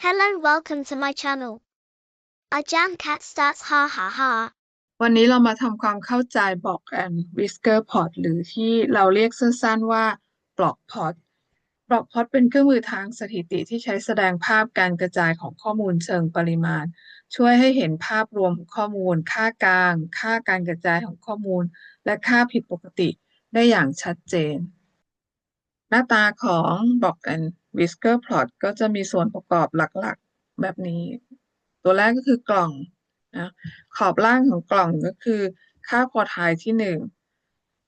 Hello, welcome to my channel. I jam cat stats ha ha ha. วันนี้เรามาทำความเข้าใจบล็อกแอนวิสเกอร์พอตหรือที่เราเรียกสั้นๆว่าบล็อกพอตบล็อกพอตเป็นเครื่องมือทางสถิติที่ใช้แสดงภาพการกระจายของข้อมูลเชิงปริมาณ ช่วยให้เห็นภาพรวมของข้อมูล ค่ากลาง ค่าการกระจายของข้อมูล และค่าผิดปกติได้อย่างชัดเจน หน้าตาของ Block and Whisker Plot ก็จะมีส่วนประกอบหลักๆ แบบนี้ ตัวแรกก็คือกล่องนะขอบล่างของกล่องก็คือค่าควอไทที่หนึ่ง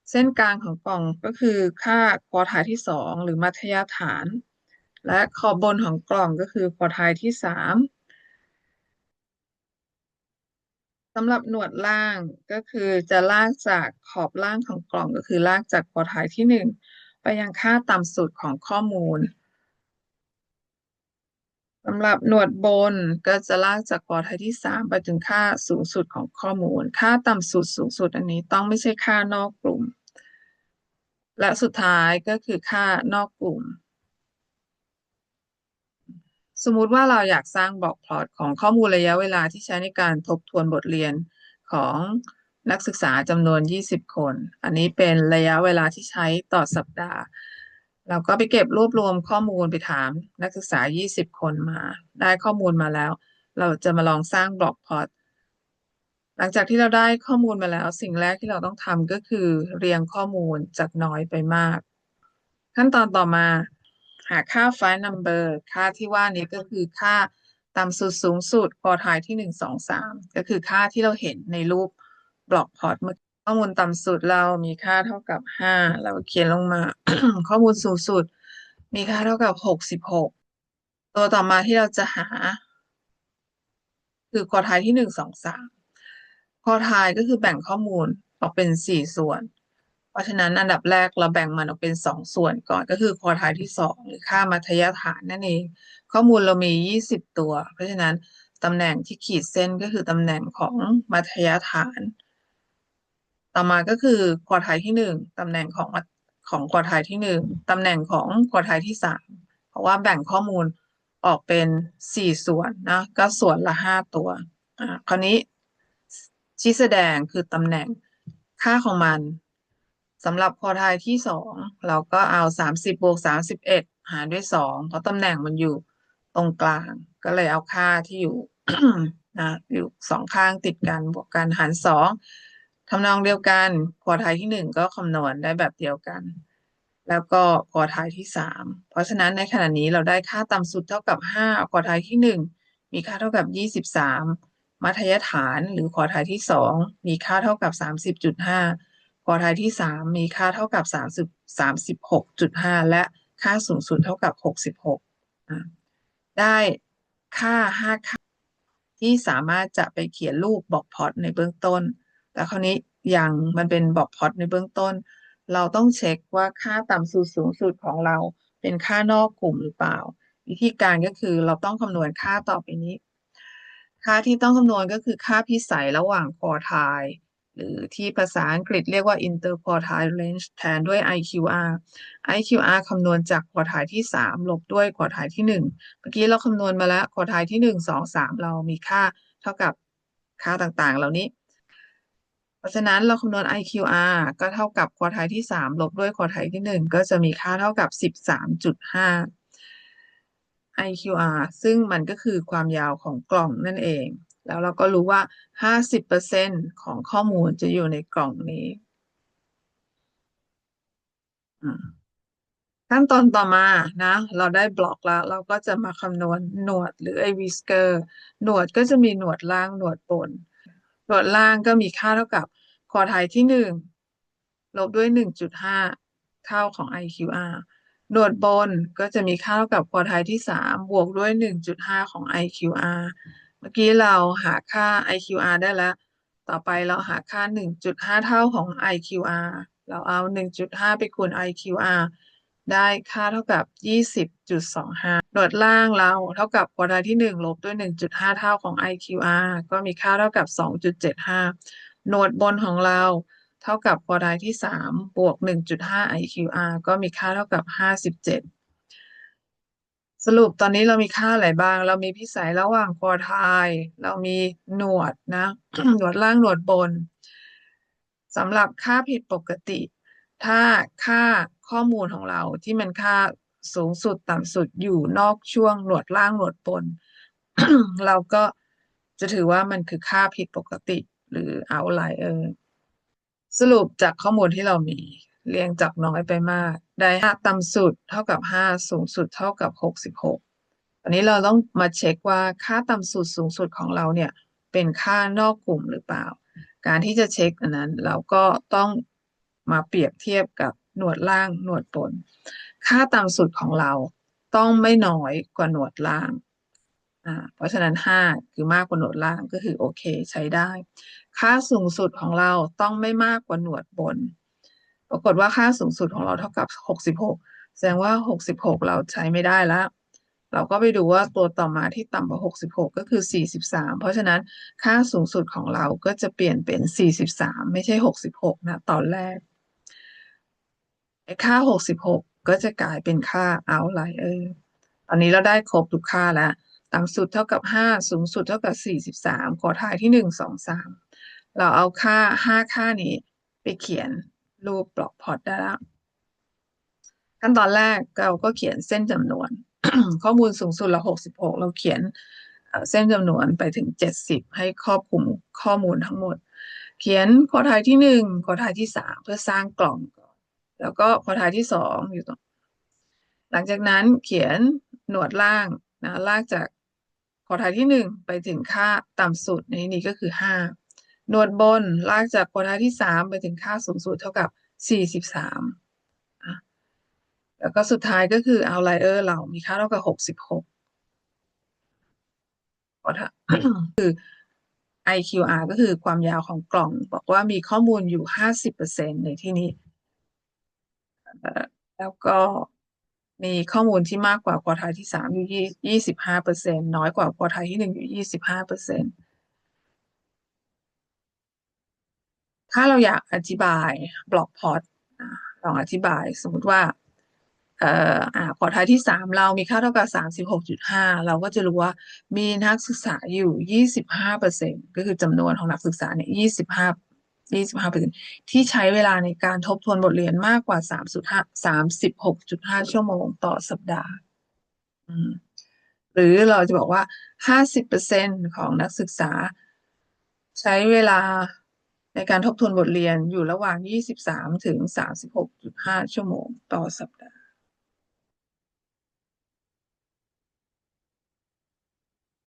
เส้นกลางของกล่องก็คือค่าควอไทที่สองหรือมัธยฐาน และขอบบนของกล่องก็คือควอไทที่สามสำหรับหนวดล่างก็คือจะลากจากขอบล่างของกล่องก็คือลากจากควอไทที่หนึ่งไปยังค่าต่ำสุดของข้อมูล สำหรับหนวดบนก็จะลากจากควอไทล์ที่สามไปถึงค่าสูงสุดของข้อมูล ค่าต่ำสุดสูงสุดอันนี้ต้องไม่ใช่ค่านอกกลุ่ม และสุดท้ายก็คือค่านอกกลุ่ม สมมุติว่าเราอยากสร้างบล็อกพลอตของข้อมูลระยะเวลาที่ใช้ในการทบทวนบทเรียนของนักศึกษาจำนวน 20 คน อันนี้เป็นระยะเวลาที่ใช้ต่อสัปดาห์ เราก็ไปเก็บรวบรวมข้อมูลไปถามนักศึกษา 20 คนมา ได้ข้อมูลมาแล้ว เราจะมาลองสร้างบล็อกพลอตหลังจากที่เราได้ข้อมูลมาแล้ว สิ่งแรกที่เราต้องทำก็คือเรียงข้อมูลจากน้อยไปมาก ขั้นตอนต่อมาหาค่า file number ค่าที่ว่านี้ก็คือค่าต่ำสุดสูงสุดพอทายที่หนึ่งสองสามก็คือค่าที่เราเห็นในรูปบล็อกพอร์ตเมื่อกี้ ข้อมูลต่ำสุดเรามีค่าเท่ากับห้าเราเขียนลงมา ข้อมูลสูงสุด มีค่าเท่ากับหกสิบหกตัวต่อมาที่เราจะหา คือคอทายที่หนึ่งสองสามคอทายก็คือแบ่งข้อมูลออกเป็นสี่ส่วน เพราะฉะนั้นอันดับแรกเราแบ่งมันออกเป็นสองส่วนก่อนก็คือควอไทล์ที่สองหรือค่ามัธยฐานนั่นเอง ข้อมูลเรามียี่สิบตัว เพราะฉะนั้นตำแหน่งที่ขีดเส้นก็คือตำแหน่งของมัธยฐาน ต่อมาก็คือควอไทที่หนึ่งตำแหน่งของของควอไทที่หนึ่งตำแหน่งของควอไทที่สามเพราะว่าแบ่งข้อมูลออกเป็นสี่ส่วนนะก็ส่วนละห้าตัวอ่าคราวนี้ชี้แสดงคือตำแหน่งค่าของมันสำหรับควอไทที่สองเราก็เอาสามสิบบวกสามสิบเอ็ดหารด้วยสองเพราะตำแหน่งมันอยู่ตรงกลาง ก็เลยเอาค่าที่อยู่นะอยู่สองข้างติดกันบวกกันหารสอง ทำนองเดียวกันควอทล์ที่หนึ่งก็คำนวณได้แบบเดียวกัน แล้วก็ควอทล์ที่สามเพราะฉะนั้นในขณะนี้เราได้ค่าต่ำสุดเท่ากับห้าควอทล์ที่หนึ่งมีค่าเท่ากับยี่สิบสามมัธยฐานหรือควอทล์ที่สองมีค่าเท่ากับสามสิบจุดห้าควอทล์ที่สามมีค่าเท่ากับสามสิบสามสิบหกจุดห้าและค่าสูงสุดเท่ากับหกสิบหกได้ค่าห้าค่าที่สามารถจะไปเขียนรูปบอกพอร์ตในเบื้องต้น แต่คราวนี้อยังมันเป็นบอกพอตในเบื้องต้น เราต้องเช็คว่าค่าต่ำสุดสูงสุดของเราเป็นค่านอกกลุ่มหรือเปล่า วิธีการก็คือเราต้องคำนวณค่าต่อไปนี้ ค่าที่ต้องคำนวณก็คือค่าพิสัยระหว่างคอทล์หรือที่ภาษาอังกฤษเรียกว่า interquartile range แทนด้วย IQR IQR คำนวณจากควอทล์ที่ 3 ลบด้วยควอทล์ที่ 1 เมื่อกี้เราคำนวณมาแล้วควอทล์ที่ 1 2 3 เรามีค่าเท่ากับค่าต่างๆ เหล่านี้ เพราะฉะนั้นเราคำนวณ IQR ก็เท่ากับควอไทล์ที่ 3 ลบด้วยควอไทล์ที่ 1 ก็จะมีค่าเท่ากับ 13.5 IQR ซึ่งมันก็คือความยาวของกล่องนั่นเอง แล้วเราก็รู้ว่า 50%ของข้อมูลจะอยู่ในกล่องนี้ขั้นตอนต่อมานะ เราได้บล็อกแล้ว เราก็จะมาคำนวณหนวดหรือไอวิสเกอร์หนวดก็จะมีหนวดล่างหนวดบนหนวดล่างก็มีค่าเท่ากับ ควอไทล์ที่หนึ่งลบด้วยหนึ่งจุดห้าเท่าของ IQR หนวดบนก็จะมีค่าเท่ากับควอไทล์ที่สามบวกด้วยหนึ่งจุดห้าของ IQR เมื่อกี้เราหาค่า IQR ได้แล้ว ต่อไปเราหาค่า 1.5 เท่าของ IQR เราเอา 1.5 ไปคูณ IQR ได้ค่าเท่ากับ 20.25หนวดล่างเราเท่ากับควอไทที่ 1 ลบด้วย 1.5 เท่าของ IQR ก็มีค่าเท่ากับ 2.75 หนวดบนของเรา เท่ากับควอไทล์ที่ 3 บวก 1.5 IQR ก็มีค่าเท่ากับ 57 สรุปตอนนี้เรามีค่าอะไรบ้าง เรามีพิสัยระหว่างควอไทล์เรามีหนวดนะ หนวดล่างหนวดบนสำหรับค่าผิดปกติ ถ้าค่าข้อมูลของเราที่มันค่าสูงสุดต่ำสุดอยู่นอกช่วงหนวดล่างหนวดบน เราก็จะถือว่ามันคือค่าผิดปกติ หรือ outlier สรุปจากข้อมูลที่เรามี เรียงจากน้อยไปมาก ได้ห้าต่ำสุดเท่ากับห้าสูงสุดเท่ากับหกสิบหกอันนี้เราต้องมาเช็คว่าค่าต่ำสุดสูงสุดของเราเนี่ย เป็นค่านอกกลุ่มหรือเปล่า การที่จะเช็คอันนั้นเราก็ต้องมาเปรียบเทียบกับหนวดล่างหนวดบน ค่าต่ำสุดของเราต้องไม่น้อยกว่าหนวดล่าง เพราะฉะนั้นห้าคือมากกว่าหนวดล่างก็คือโอเคใช้ได้ ค่าสูงสุดของเราต้องไม่มากกว่าหนวดบน ปรากฏว่าค่าสูงสุดของเราเท่ากับหกสิบหกแสดงว่าหกสิบหกเราใช้ไม่ได้แล้ว เราก็ไปดูว่าตัวต่อมาที่ต่ำกว่าหกสิบหกก็คือสี่สิบสามเพราะฉะนั้นค่าสูงสุดของเราก็จะเปลี่ยนเป็นสี่สิบสามไม่ใช่หกสิบหกนะตอนแรกไอ้ค่าหกสิบหกก็จะกลายเป็นค่า outlier ตอนนี้เราได้ครบทุกค่าแล้ว ต่ำสุดเท่ากับห้าสูงสุดเท่ากับสี่สิบสามขอถ่ายที่หนึ่งสองสามเราเอาค่าห้าค่านี้ไปเขียนรูปปลอกพอร์ตได้แล้วขั้นตอนแรกเราก็เขียนเส้นจำนวน ข้อมูลสูงสุดเราหกสิบหกเราเขียนเส้นจำนวนไปถึงเจ็ดสิบให้ครอบคลุมข้อมูลทั้งหมด เขียนขอถ่ายที่หนึ่งขอถ่ายที่สามเพื่อสร้างกล่องก่อนแล้วก็ขอถ่ายที่สองอยู่ตรง หลังจากนั้นเขียนหนวดล่างนะลากจาก ขอถ่ายที่หนึ่งไปถึงค่าต่ำสุดในที่นี้ก็คือห้าหนวดบนลากจากขอถ่ายที่สามไปถึงค่าสูงสุดเท่ากับสี่สิบสามแล้วก็สุดท้ายก็คือ outlier เรามีค่าเท่ากับหกสิบหกขอถ่ายคือ IQR ก็คือความยาวของกล่อง บอกว่ามีข้อมูลอยู่ห้าสิบเปอร์เซ็นในที่นี้ แล้วก็ มีข้อมูลที่มากกว่าควอไทล์ที่สามอยู่ยี่สิบห้าเปอร์เซ็นน้อยกว่าควอไทล์ที่หนึ่งอยู่ยี่สิบห้าเปอร์เซ็นถ้าเราอยากอธิบายบล็อกพอตลองอธิบายสมมติว่าเอ่ออ่าควอไทล์ที่สามเรามีค่าเท่ากับสามสิบหกจุดห้าเราก็จะรู้ว่ามีนักศึกษาอยู่ยี่สิบห้าเปอร์เซ็นก็คือจำนวนของนักศึกษาเนี่ยยี่สิบห้า ยี่สิบห้าเปอร์เซ็นที่ใช้เวลาในการทบทวนบทเรียนมากกว่า 36.5 ชั่วโมงต่อสัปดาห์ หรือเราจะบอกว่าห้าสิบเปอร์เซ็นของนักศึกษา ใช้เวลาในการทบทวนบทเรียนอยู่ระหว่าง 23 ถึง 36.5 ชั่วโมงต่อสัปดาห์